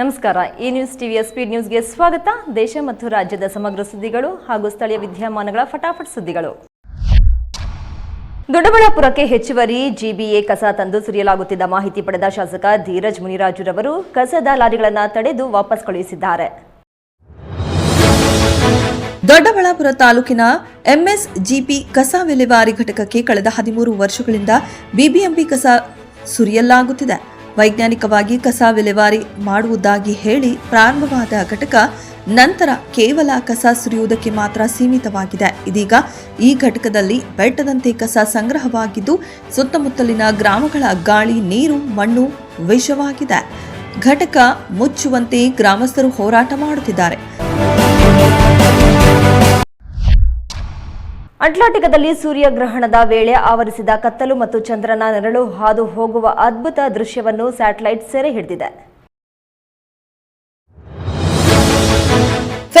ನಮಸ್ಕಾರ. ಈ ನ್ಯೂಸ್ ಟಿವಿಯ ಸ್ಪೀಡ್ ನ್ಯೂಸ್ಗೆ ಸ್ವಾಗತ. ದೇಶ ಮತ್ತು ರಾಜ್ಯದ ಸಮಗ್ರ ಸುದ್ದಿಗಳು ಹಾಗೂ ಸ್ಥಳೀಯ ವಿದ್ಯಮಾನಗಳ ಫಟಾಫಟ್ ಸುದ್ದಿಗಳು. ದೊಡ್ಡಬಳ್ಳಾಪುರಕ್ಕೆ ಹೆಚ್ಚುವರಿ ಜಿಬಿಎ ಕಸ ತಂದು ಸುರಿಯಲಾಗುತ್ತಿದ್ದ ಮಾಹಿತಿ ಪಡೆದ ಶಾಸಕ ಧೀರಜ್ ಮುನಿರಾಜುರವರು ಕಸದ ಲಾರಿಗಳನ್ನು ತಡೆದು ವಾಪಸ್ ಕಳುಹಿಸಿದ್ದಾರೆ. ದೊಡ್ಡಬಳ್ಳಾಪುರ ತಾಲೂಕಿನ ಎಂಎಸ್ಜಿಪಿ ಕಸ ವಿಲೇವಾರಿ ಘಟಕಕ್ಕೆ ಕಳೆದ ಹದಿಮೂರು ವರ್ಷಗಳಿಂದ ಬಿಬಿಎಂಪಿ ಕಸ ಸುರಿಯಲಾಗುತ್ತಿದೆ. ವೈಜ್ಞಾನಿಕವಾಗಿ ಕಸ ವಿಲೇವಾರಿ ಮಾಡುವುದಾಗಿ ಹೇಳಿ ಪ್ರಾರಂಭವಾದ ಘಟಕ ನಂತರ ಕೇವಲ ಕಸ ಸುರಿಯುವುದಕ್ಕೆ ಮಾತ್ರ ಸೀಮಿತವಾಗಿದೆ. ಇದೀಗ ಈ ಘಟಕದಲ್ಲಿ ಬೆಟ್ಟದಂತೆ ಕಸ ಸಂಗ್ರಹವಾಗಿದ್ದು, ಸುತ್ತಮುತ್ತಲಿನ ಗ್ರಾಮಗಳ ಗಾಳಿ, ನೀರು, ಮಣ್ಣು ವಿಷವಾಗಿದೆ. ಘಟಕ ಮುಚ್ಚುವಂತೆ ಗ್ರಾಮಸ್ಥರು ಹೋರಾಟ ಮಾಡುತ್ತಿದ್ದಾರೆ. ಅಟ್ಲಾಂಟಿಕದಲ್ಲಿ ಸೂರ್ಯಗ್ರಹಣದ ವೇಳೆ ಆವರಿಸಿದ ಕತ್ತಲು ಮತ್ತು ಚಂದ್ರನ ನೆರಳು ಹಾದು ಹೋಗುವ ಅದ್ಭುತ ದೃಶ್ಯವನ್ನು ಸ್ಯಾಟಲೈಟ್ ಸೆರೆ ಹಿಡಿದಿದೆ.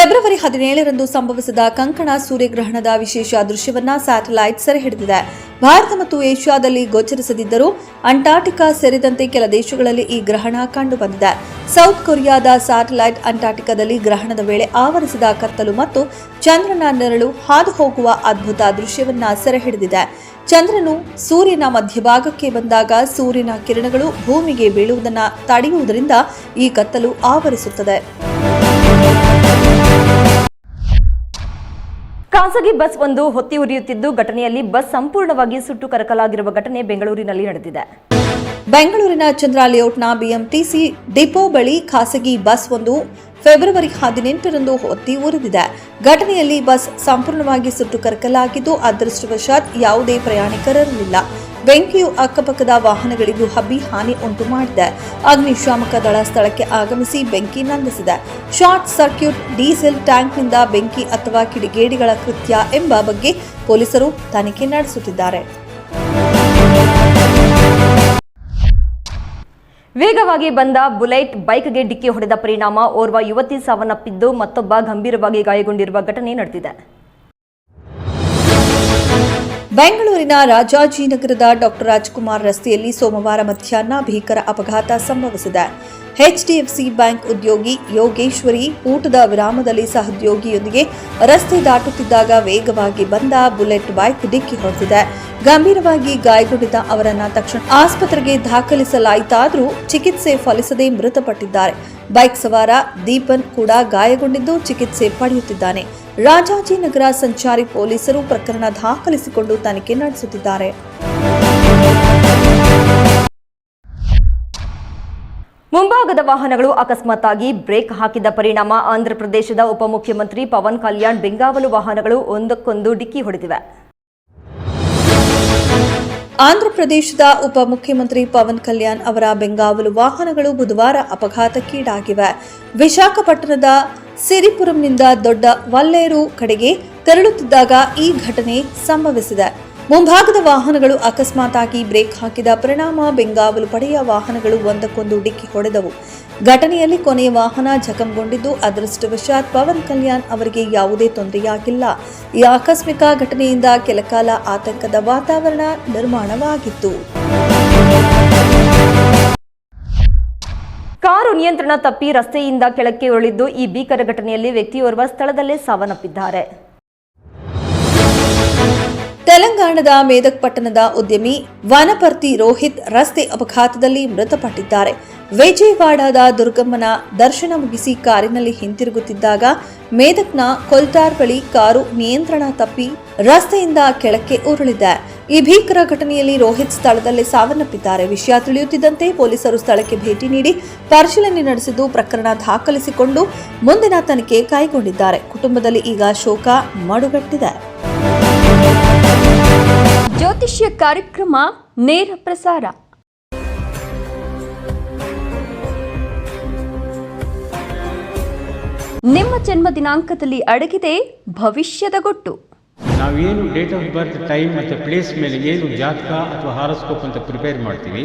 ಫೆಬ್ರವರಿ ಹದಿನೇಳರಂದು ಸಂಭವಿಸಿದ ಕಂಕಣ ಸೂರ್ಯಗ್ರಹಣದ ವಿಶೇಷ ದೃಶ್ಯವನ್ನ ಸ್ಯಾಟಲೈಟ್ ಸೆರೆ ಹಿಡಿದಿದೆ ಭಾರತ ಮತ್ತು ಏಷ್ಯಾದಲ್ಲಿ ಗೋಚರಿಸದಿದ್ದರೂ ಅಂಟಾರ್ಟಿಕಾ ಸೇರಿದಂತೆ ಕೆಲ ದೇಶಗಳಲ್ಲಿ ಈ ಗ್ರಹಣ ಕಂಡುಬಂದಿದೆ. ಸೌತ್ ಕೊರಿಯಾದ ಸ್ಯಾಟಲೈಟ್ ಅಂಟಾರ್ಟಿಕಾದಲ್ಲಿ ಗ್ರಹಣದ ವೇಳೆ ಆವರಿಸಿದ ಕತ್ತಲು ಮತ್ತು ಚಂದ್ರನ ನೆರಳು ಹಾದು ಹೋಗುವ ಅದ್ಭುತ ದೃಶ್ಯವನ್ನ ಸೆರೆ ಹಿಡಿದಿದೆ ಚಂದ್ರನು ಸೂರ್ಯನ ಮಧ್ಯಭಾಗಕ್ಕೆ ಬಂದಾಗ ಸೂರ್ಯನ ಕಿರಣಗಳು ಭೂಮಿಗೆ ಬೀಳುವುದನ್ನು ತಡೆಯುವುದರಿಂದ ಈ ಕತ್ತಲು ಆವರಿಸುತ್ತದೆ. ಖಾಸಗಿ ಬಸ್ ಒಂದು ಹೊತ್ತಿ ಉರಿಯುತ್ತಿದ್ದು, ಘಟನೆಯಲ್ಲಿ ಬಸ್ ಸಂಪೂರ್ಣವಾಗಿ ಸುಟ್ಟು ಕರಕಲಾಗಿರುವ ಘಟನೆ ಬೆಂಗಳೂರಿನಲ್ಲಿ ನಡೆದಿದೆ. ಬೆಂಗಳೂರಿನ ಚಂದ್ರ ಲೇಔಟ್ನ ಬಿಎಂಟಿಸಿ ಡಿಪೋ ಬಳಿ ಖಾಸಗಿ ಬಸ್ ಒಂದು ಫೆಬ್ರವರಿ ಹದಿನೆಂಟರಂದು ಹೊತ್ತಿ ಉರಿದಿದೆ. ಘಟನೆಯಲ್ಲಿ ಬಸ್ ಸಂಪೂರ್ಣವಾಗಿ ಸುಟ್ಟು ಕರಕಲಾಗಿದ್ದು, ಅದೃಷ್ಟವಶಾತ್ ಯಾವುದೇ ಪ್ರಯಾಣಿಕರಿರಲಿಲ್ಲ ಬೆಂಕಿಯು ಅಕ್ಕಪಕ್ಕದ ವಾಹನಗಳಿಗೂ ಹಬ್ಬಿ ಹಾನಿ ಉಂಟು ಮಾಡಿದೆ. ಅಗ್ನಿಶಾಮಕ ದಳ ಸ್ಥಳಕ್ಕೆ ಆಗಮಿಸಿ ಬೆಂಕಿ ನಂದಿಸಿದೆ. ಶಾರ್ಟ್ ಸರ್ಕ್ಯೂಟ್ ಡೀಸೆಲ್ ಟ್ಯಾಂಕ್ನಿಂದ ಬೆಂಕಿ ಅಥವಾ ಕಿಡಿಗೇಡಿಗಳ ಕೃತ್ಯ ಎಂಬ ಬಗ್ಗೆ ಪೊಲೀಸರು ತನಿಖೆ ನಡೆಸುತ್ತಿದ್ದಾರೆ. ವೇಗವಾಗಿ ಬಂದ ಬುಲೆಟ್ ಬೈಕ್ಗೆ ಡಿಕ್ಕಿ ಹೊಡೆದ ಪರಿಣಾಮ ಓರ್ವ ಯುವತಿ ಸಾವನ್ನಪ್ಪಿದ್ದು ಮತ್ತೊಬ್ಬ ಗಂಭೀರವಾಗಿ ಗಾಯಗೊಂಡಿರುವ ಘಟನೆ ನಡೆದಿದೆ. ಬೆಂಗಳೂರಿನ ರಾಜಾಜಿನಗರದ ಡಾಕ್ಟರ್ ರಾಜ್ಕುಮಾರ್ ರಸ್ತೆಯಲ್ಲಿ ಸೋಮವಾರ ಮಧ್ಯಾಹ್ನ ಭೀಕರ ಅಪಘಾತ ಸಂಭವಿಸಿದೆ. ಎಚ್ಡಿಎಫ್ಸಿ ಬ್ಯಾಂಕ್ ಉದ್ಯೋಗಿ ಯೋಗೇಶ್ವರಿ ಊಟದ ವಿರಾಮದಲ್ಲಿ ಸಹೋದ್ಯೋಗಿಯೊಂದಿಗೆ ರಸ್ತೆ ದಾಟುತ್ತಿದ್ದಾಗ ವೇಗವಾಗಿ ಬಂದ ಬುಲೆಟ್ ಬೈಕ್ ಡಿಕ್ಕಿ ಹೊಡೆದಿದೆ. ಗಂಭೀರವಾಗಿ ಗಾಯಗೊಂಡಿದ್ದ ಅವರನ್ನ ತಕ್ಷಣ ಆಸ್ಪತ್ರೆಗೆ ದಾಖಲಿಸಲಾಯಿತಾದರೂ ಚಿಕಿತ್ಸೆ ಫಲಿಸದೆ ಮೃತಪಟ್ಟಿದ್ದಾರೆ. ಬೈಕ್ ಸವಾರ ದೀಪನ್ ಕೂಡ ಗಾಯಗೊಂಡಿದ್ದು ಚಿಕಿತ್ಸೆ ಪಡೆಯುತ್ತಿದ್ದಾನೆ. ರಾಜಾಜಿನಗರ ಸಂಚಾರಿ ಪೊಲೀಸರು ಪ್ರಕರಣ ದಾಖಲಿಸಿಕೊಂಡು ತನಿಖೆ ನಡೆಸುತ್ತಿದ್ದಾರೆ. ಮುಂಭಾಗದ ವಾಹನಗಳು ಅಕಸ್ಮಾತ್ತಾಗಿ ಬ್ರೇಕ್ ಹಾಕಿದ ಪರಿಣಾಮ ಆಂಧ್ರಪ್ರದೇಶದ ಉಪಮುಖ್ಯಮಂತ್ರಿ ಪವನ್ ಕಲ್ಯಾಣ್ ಬೆಂಗಾವಲು ವಾಹನಗಳು ಒಂದಕ್ಕೊಂದು ಡಿಕ್ಕಿ ಹೊಡೆದಿವೆ. ಆಂಧ್ರಪ್ರದೇಶದ ಉಪಮುಖ್ಯಮಂತ್ರಿ ಪವನ್ ಕಲ್ಯಾಣ್ ಅವರ ಬೆಂಗಾವಲು ವಾಹನಗಳು ಬುಧವಾರ ಅಪಘಾತಕ್ಕೀಡಾಗಿವೆ. ವಿಶಾಖಪಟ್ಟಣದ ಸಿರಿಪುರಂನಿಂದ ದೊಡ್ಡ ವಲ್ಲೇರು ಕಡೆಗೆ ತೆರಳುತ್ತಿದ್ದಾಗ ಈ ಘಟನೆ ಸಂಭವಿಸಿದೆ. ಮುಂಭಾಗದ ವಾಹನಗಳು ಅಕಸ್ಮಾತಾಗಿ ಬ್ರೇಕ್ ಹಾಕಿದ ಪರಿಣಾಮ ಬೆಂಗಾವಲು ಪಡೆಯ ವಾಹನಗಳು ಒಂದಕ್ಕೊಂದು ಡಿಕ್ಕಿ ಹೊಡೆದವು. ಘಟನೆಯಲ್ಲಿ ಕೊನೆಯ ವಾಹನ ಜಖಂಗೊಂಡಿದ್ದು, ಅದೃಷ್ಟವಶಾತ್ ಪವನ್ ಕಲ್ಯಾಣ್ ಅವರಿಗೆ ಯಾವುದೇ ತೊಂದರೆಯಾಗಿಲ್ಲ. ಈ ಆಕಸ್ಮಿಕ ಘಟನೆಯಿಂದ ಕೆಲಕಾಲ ಆತಂಕದ ವಾತಾವರಣ ನಿರ್ಮಾಣವಾಗಿತ್ತು. ಕಾರು ನಿಯಂತ್ರಣ ತಪ್ಪಿ ರಸ್ತೆಯಿಂದ ಕೆಳಕ್ಕೆ ಉರುಳಿದ್ದು ಈ ಭೀಕರ ಘಟನೆಯಲ್ಲಿ ವ್ಯಕ್ತಿಯೋರ್ವ ಸ್ಥಳದಲ್ಲೇ ಸಾವನ್ನಪ್ಪಿದ್ದಾರೆ. ತೆಲಂಗಾಣದ ಮೇದಕ್ ಪಟ್ಟಣದ ಉದ್ಯಮಿ ವನಪರ್ತಿ ರೋಹಿತ್ ರಸ್ತೆ ಅಪಘಾತದಲ್ಲಿ ಮೃತಪಟ್ಟಿದ್ದಾರೆ. ವಿಜಯವಾಡದ ದುರ್ಗಮ್ಮನ ದರ್ಶನ ಮುಗಿಸಿ ಕಾರಿನಲ್ಲಿ ಹಿಂತಿರುಗುತ್ತಿದ್ದಾಗ ಮೇದಕ್ನ ಕೊಲ್ತಾರ್ ಬಳಿ ಕಾರು ನಿಯಂತ್ರಣ ತಪ್ಪಿ ರಸ್ತೆಯಿಂದ ಕೆಳಕ್ಕೆ ಉರುಳಿದೆ. ಈ ಭೀಕರ ಘಟನೆಯಲ್ಲಿ ರೋಹಿತ್ ಸ್ಥಳದಲ್ಲೇ ಸಾವನ್ನಪ್ಪಿದ್ದಾರೆ. ವಿಷಯ ತಿಳಿಯುತ್ತಿದ್ದಂತೆ ಪೊಲೀಸರು ಸ್ಥಳಕ್ಕೆ ಭೇಟಿ ನೀಡಿ ಪರಿಶೀಲನೆ ನಡೆಸಿದ್ದು ಪ್ರಕರಣ ದಾಖಲಿಸಿಕೊಂಡು ಮುಂದಿನ ತನಿಖೆ ಕೈಗೊಂಡಿದ್ದಾರೆ. ಕುಟುಂಬದಲ್ಲಿ ಈಗ ಶೋಕ ಮಡುಗಟ್ಟಿದೆ. ಜ್ಯೋತಿಷ್ಯ ಕಾರ್ಯಕ್ರಮ ನೇರ ಪ್ರಸಾರ. ನಿಮ್ಮ ಜನ್ಮ ದಿನಾಂಕದಲ್ಲಿ ಅಡಗಿದೆ ಭವಿಷ್ಯದ ಗೊಟ್ಟು. ನಾವೇನು ಡೇಟ್ ಆಫ್ ಬರ್ತ್, ಟೈಮ್ ಮತ್ತು ಪ್ಲೇಸ್ ಮೇಲೆ ಏನು ಜಾತಕ ಅಥವಾ ಹಾರೋಸ್ಕೋಪ್ ಅಂತ ಪ್ರಿಪೇರ್ ಮಾಡ್ತೀವಿ.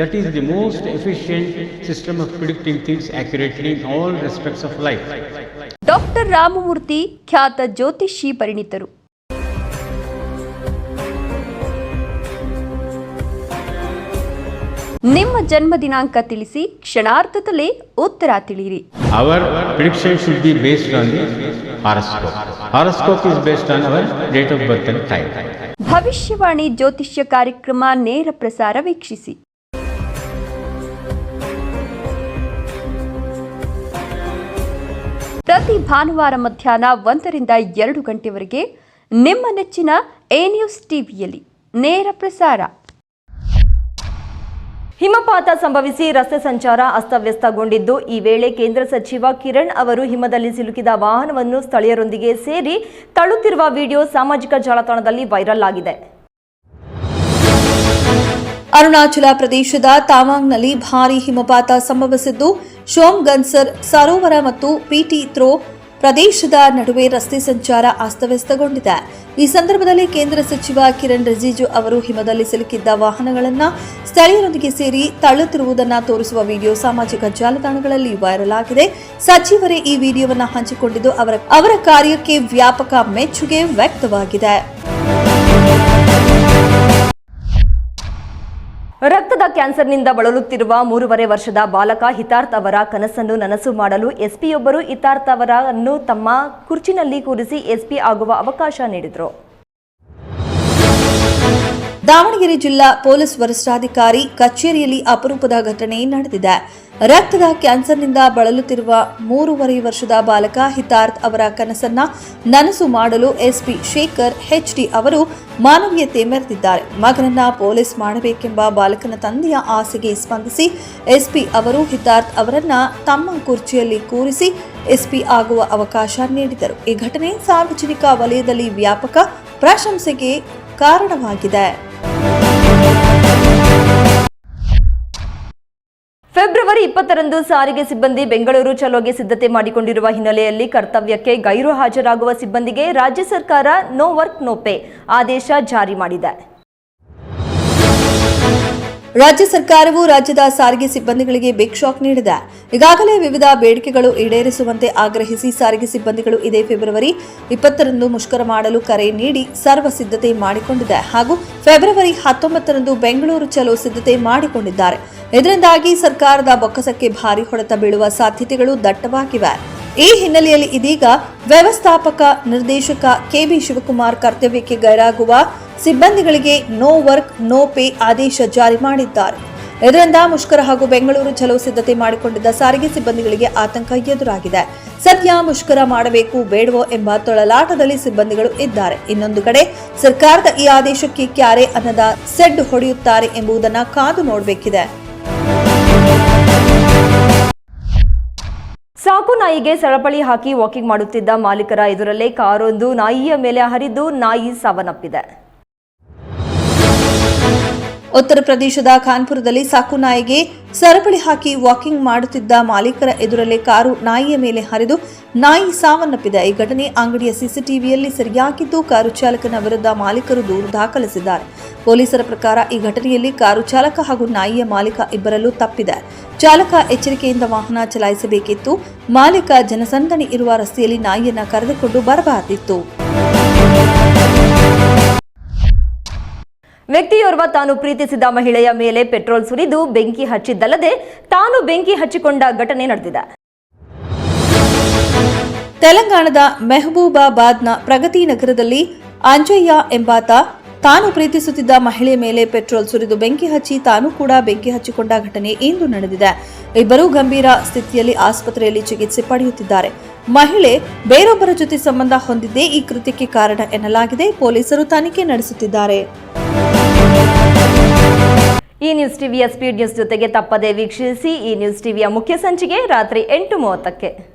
That is the most efficient system of predicting things accurately in all respects of life doctor Ramamurthy ಖ್ಯಾತ ಜ್ಯೋತಿಷಿ ಪರಿಣಿತರು. ನಿಮ್ಮ ಜನ್ಮ ದಿನಾಂಕ ತಿಳಿಸಿ ಕ್ಷಣಾರ್ಧದಲ್ಲಿ ಉತ್ತರ ತಿಳಿಯಿರಿ. Our prediction should be based on the horoscope horoscope is based on our date of birth and time ಭವಿಷ್ಯವಾಣಿ ಜ್ಯೋತಿಷ್ಯ ಕಾರ್ಯಕ್ರಮ ನೇರ ಪ್ರಸಾರ ವೀಕ್ಷಿಸಿ. ಪ್ರತಿ ಭಾನುವಾರ ಮಧ್ಯಾಹ್ನ ಒಂದರಿಂದ ಎರಡು ಗಂಟೆವರೆಗೆ ನಿಮ್ಮ ನೆಚ್ಚಿನ ಎ ನ್ಯೂಸ್ ಟಿವಿಯಲ್ಲಿ ನೇರ ಪ್ರಸಾರ. ಹಿಮಪಾತ ಸಂಭವಿಸಿ ರಸ್ತೆ ಸಂಚಾರ ಅಸ್ತವ್ಯಸ್ತಗೊಂಡಿದ್ದು. ಈ ವೇಳೆ ಕೇಂದ್ರ ಸಚಿವ ಕಿರಣ್ ಅವರು ಹಿಮದಲ್ಲಿ ಸಿಲುಕಿದ ವಾಹನವನ್ನು ಸ್ಥಳೀಯರೊಂದಿಗೆ ಸೇರಿ ತಳ್ಳುತ್ತಿರುವ ವಿಡಿಯೋ ಸಾಮಾಜಿಕ ಜಾಲತಾಣದಲ್ಲಿ ವೈರಲ್ ಆಗಿದೆ. ಅರುಣಾಚಲ ಪ್ರದೇಶದ ತಾವಾಂಗ್ನಲ್ಲಿ ಭಾರೀ ಹಿಮಪಾತ ಸಂಭವಿಸಿದ್ದು. ಶೋಮ್ಗನ್ಸರ್ ಸರೋವರ ಮತ್ತು ಪಿಟಿ ಥ್ರೋ ಪ್ರದೇಶದ ನಡುವೆ ರಸ್ತೆ ಸಂಚಾರ ಅಸ್ತವ್ಯಸ್ತಗೊಂಡಿದೆ. ಈ ಸಂದರ್ಭದಲ್ಲಿ ಕೇಂದ್ರ ಸಚಿವ ಕಿರಣ್ ರಿಜಿಜು ಅವರು ಹಿಮದಲ್ಲಿ ಸಿಲುಕಿದ್ದ ವಾಹನಗಳನ್ನು ಸ್ಥಳೀಯರೊಂದಿಗೆ ಸೇರಿ ತಳ್ಳುತ್ತಿರುವುದನ್ನು ತೋರಿಸುವ ವಿಡಿಯೋ ಸಾಮಾಜಿಕ ಜಾಲತಾಣಗಳಲ್ಲಿ ವೈರಲ್ ಆಗಿದೆ. ಸಚಿವರೇ ಈ ವಿಡಿಯೋವನ್ನು ಹಂಚಿಕೊಂಡಿದ್ದು ಅವರ ಅವರ ಕಾರ್ಯಕ್ಕೆ ವ್ಯಾಪಕ ಮೆಚ್ಚುಗೆ ವ್ಯಕ್ತವಾಗಿದೆ. ರಕ್ತದ ಕ್ಯಾನ್ಸರ್ನಿಂದ ಬಳಲುತ್ತಿರುವ ಮೂರುವರೆ ವರ್ಷದ ಬಾಲಕ ಹಿತಾರ್ಥ್ ಅವರ ಕನಸನ್ನು ನನಸು ಮಾಡಲು ಎಸ್ಪಿಯೊಬ್ಬರು ಹಿತಾರ್ಥ್ ಅವರನ್ನು ತಮ್ಮ ಕುರ್ಚಿನಲ್ಲಿ ಕೂರಿಸಿ ಎಸ್ಪಿ ಆಗುವ ಅವಕಾಶ ನೀಡಿದರು. ದಾವಣಗೆರೆ ಜಿಲ್ಲಾ ಪೊಲೀಸ್ ವರಿಷ್ಠಾಧಿಕಾರಿ ಕಚೇರಿಯಲ್ಲಿ ಅಪರೂಪದ ಘಟನೆ ನಡೆದಿದೆ. ರಕ್ತದ ಕ್ಯಾನ್ಸರ್ನಿಂದ ಬಳಲುತ್ತಿರುವ ಮೂರುವರೆ ವರ್ಷದ ಬಾಲಕ ಹಿತಾರ್ಥ್ ಅವರ ಕನಸನ್ನ ನನಸು ಮಾಡಲು ಎಸ್ಪಿ ಶೇಖರ್ ಎಚ್ಡಿ ಅವರು ಮಾನವೀಯತೆ ಮೆರೆದಿದ್ದಾರೆ. ಮಗನನ್ನ ಪೊಲೀಸ್ ಮಾಡಬೇಕೆಂಬ ಬಾಲಕನ ತಂದೆಯ ಆಸೆಗೆ ಸ್ಪಂದಿಸಿ ಎಸ್ಪಿ ಅವರು ಹಿತಾರ್ಥ್ ಅವರನ್ನ ತಮ್ಮ ಕುರ್ಚಿಯಲ್ಲಿ ಕೂರಿಸಿ ಎಸ್ಪಿ ಆಗುವ ಅವಕಾಶ ನೀಡಿದರು. ಈ ಘಟನೆ ಸಾರ್ವಜನಿಕ ವಲಯದಲ್ಲಿ ವ್ಯಾಪಕ ಪ್ರಶಂಸೆಗೆ ಕಾರಣವಾಗಿದೆ. ಫೆಬ್ರವರಿ ಇಪ್ಪತ್ತರಂದು ಸಾರಿಗೆ ಸಿಬ್ಬಂದಿ ಬೆಂಗಳೂರು ಚಲೋಗೆ ಸಿದ್ಧತೆ ಮಾಡಿಕೊಂಡಿರುವ ಹಿನ್ನೆಲೆಯಲ್ಲಿ ಕರ್ತವ್ಯಕ್ಕೆ ಗೈರು ಹಾಜರಾಗುವ ಸಿಬ್ಬಂದಿಗೆ ರಾಜ್ಯ ಸರ್ಕಾರ ನೋ ವರ್ಕ್ ನೋ ಪೇ ಆದೇಶ ಜಾರಿ ಮಾಡಿದೆ. ರಾಜ್ಯ ಸರ್ಕಾರವು ರಾಜ್ಯದ ಸಾರಿಗೆ ಸಿಬ್ಬಂದಿಗಳಿಗೆ ಬಿಗ್ ಶಾಕ್ ನೀಡಿದೆ. ಈಗಾಗಲೇ ವಿವಿಧ ಬೇಡಿಕೆಗಳು ಈಡೇರಿಸುವಂತೆ ಆಗ್ರಹಿಸಿ ಸಾರಿಗೆ ಸಿಬ್ಬಂದಿಗಳು ಇದೇ ಫೆಬ್ರವರಿ ಇಪ್ಪತ್ತರಂದು ಮುಷ್ಕರ ಮಾಡಲು ಕರೆ ನೀಡಿ ಸರ್ವ ಸಿದ್ಧತೆ ಮಾಡಿಕೊಂಡಿದೆ ಹಾಗೂ ಫೆಬ್ರವರಿ ಹತ್ತೊಂಬತ್ತರಂದು ಬೆಂಗಳೂರು ಚಲೋ ಸಿದ್ಧತೆ ಮಾಡಿಕೊಂಡಿದ್ದಾರೆ. ಇದರಿಂದಾಗಿ ಸರ್ಕಾರದ ಬೊಕ್ಕಸಕ್ಕೆ ಭಾರಿ ಹೊಡೆತ ಬೀಳುವ ಸಾಧ್ಯತೆಗಳು ದಟ್ಟವಾಗಿವೆ. ಈ ಹಿನ್ನೆಲೆಯಲ್ಲಿ ಇದೀಗ ವ್ಯವಸ್ಥಾಪಕ ನಿರ್ದೇಶಕ ಕೆಬಿ ಶಿವಕುಮಾರ್ ಕರ್ತವ್ಯಕ್ಕೆ ಗೈರಾಗುವ ಸಿಬ್ಬಂದಿಗಳಿಗೆ ನೋ ವರ್ಕ್, ನೋ ಪೇ ಆದೇಶ ಜಾರಿ ಮಾಡಿದ್ದಾರೆ. ಇದರಿಂದ ಮುಷ್ಕರ ಹಾಗೂ ಬೆಂಗಳೂರು ಚಲೋ ಸಿದ್ಧತೆ ಮಾಡಿಕೊಂಡಿದ್ದ ಸಾರಿಗೆ ಸಿಬ್ಬಂದಿಗಳಿಗೆ ಆತಂಕ ಎದುರಾಗಿದೆ. ಸದ್ಯ ಮುಷ್ಕರ ಮಾಡಬೇಕು, ಬೇಡವೋ ಎಂಬ ತೊಳಲಾಟದಲ್ಲಿ ಸಿಬ್ಬಂದಿಗಳು ಇದ್ದಾರೆ. ಇನ್ನೊಂದು ಕಡೆ ಸರ್ಕಾರದ ಈ ಆದೇಶಕ್ಕೆ ಕ್ಯಾರೆ ಅನ್ನದ ಸೆಡ್ ಹೊಡೆಯುತ್ತಾರೆ ಎಂಬುದನ್ನು ಕಾದು ನೋಡಬೇಕಿದೆ. ಸಾಕು ನಾಯಿಗೆ ಸರಪಳಿ ಹಾಕಿ ವಾಕಿಂಗ್ ಮಾಡುತ್ತಿದ್ದ ಮಾಲೀಕರ ಎದುರಲ್ಲೇ ಕಾರೊಂದು ನಾಯಿಯ ಮೇಲೆ ಹರಿದು ನಾಯಿ ಸಾವನ್ನಪ್ಪಿದೆ. ಉತ್ತರ ಪ್ರದೇಶದ ಖಾನ್ಪುರದಲ್ಲಿ ಸಾಕು ನಾಯಿಗೆ ಸರಪಳಿ ಹಾಕಿ ವಾಕಿಂಗ್ ಮಾಡುತ್ತಿದ್ದ ಮಾಲೀಕರ ಎದುರಲ್ಲೇ ಕಾರು ನಾಯಿಯ ಮೇಲೆ ಹರಿದು ನಾಯಿ ಸಾವನ್ನಪ್ಪಿದೆ. ಈ ಘಟನೆ ಅಂಗಡಿಯ ಸಿಸಿಟಿವಿಯಲ್ಲಿ ಸರಿಯಾಗಿದ್ದು, ಕಾರು ಚಾಲಕನ ವಿರುದ್ಧ ಮಾಲೀಕರು ದೂರು ದಾಖಲಿಸಿದ್ದಾರೆ. ಪೊಲೀಸರ ಪ್ರಕಾರ ಈ ಘಟನೆಯಲ್ಲಿ ಕಾರು ಚಾಲಕ ಹಾಗೂ ನಾಯಿಯ ಮಾಲೀಕ ಇಬ್ಬರಲ್ಲೂ ತಪ್ಪಿದೆ. ಚಾಲಕ ಎಚ್ಚರಿಕೆಯಿಂದ ವಾಹನ ಚಲಾಯಿಸಬೇಕಿತ್ತು. ಮಾಲೀಕ ಜನಸಂದಣಿ ಇರುವ ರಸ್ತೆಯಲ್ಲಿ ನಾಯಿಯನ್ನ ಕರೆದುಕೊಂಡು ಬರಬಾರದಿತ್ತು. ವ್ಯಕ್ತಿಯೋರ್ವ ತಾನು ಪ್ರೀತಿಸಿದ ಮಹಿಳೆಯ ಮೇಲೆ ಪೆಟ್ರೋಲ್ ಸುರಿದು ಬೆಂಕಿ ಹಚ್ಚಿದ್ದಲ್ಲದೆ ತಾನು ಬೆಂಕಿ ಹಚ್ಚಿಕೊಂಡ ಘಟನೆ ನಡೆದಿದೆ. ತೆಲಂಗಾಣದ ಮೆಹಬೂಬಾಬಾದ್ನ ಪ್ರಗತಿ ನಗರದಲ್ಲಿ ಅಂಜಯ್ಯ ಎಂಬಾತ ತಾನು ಪ್ರೀತಿಸುತ್ತಿದ್ದ ಮಹಿಳೆ ಮೇಲೆ ಪೆಟ್ರೋಲ್ ಸುರಿದು ಬೆಂಕಿ ಹಚ್ಚಿ ತಾನು ಕೂಡ ಬೆಂಕಿ ಹಚ್ಚಿಕೊಂಡ ಘಟನೆ ಇಂದು ನಡೆದಿದೆ. ಇಬ್ಬರೂ ಗಂಭೀರ ಸ್ಥಿತಿಯಲ್ಲಿ ಆಸ್ಪತ್ರೆಯಲ್ಲಿ ಚಿಕಿತ್ಸೆ ಪಡೆಯುತ್ತಿದ್ದಾರೆ. ಮಹಿಳೆ ಬೇರೊಬ್ಬರ ಜೊತೆ ಸಂಬಂಧ ಹೊಂದಿದ್ದೇ ಈ ಕೃತ್ಯಕ್ಕೆ ಕಾರಣ ಎನ್ನಲಾಗಿದೆ. ಪೊಲೀಸರು ತನಿಖೆ ನಡೆಸುತ್ತಿದ್ದಾರೆ. ಈ ನ್ಯೂಸ್ ಟಿವಿಯ ಸ್ಪೀಡ್ ನ್ಯೂಸ್ ಜೊತೆಗೆ ತಪ್ಪದೆ ವೀಕ್ಷಿಸಿ ಈ ನ್ಯೂಸ್ ಟಿವಿಯ ಮುಖ್ಯ ಸಂಚಿಕೆ ರಾತ್ರಿ ಎಂಟು ಮೂವತ್ತಕ್ಕೆ.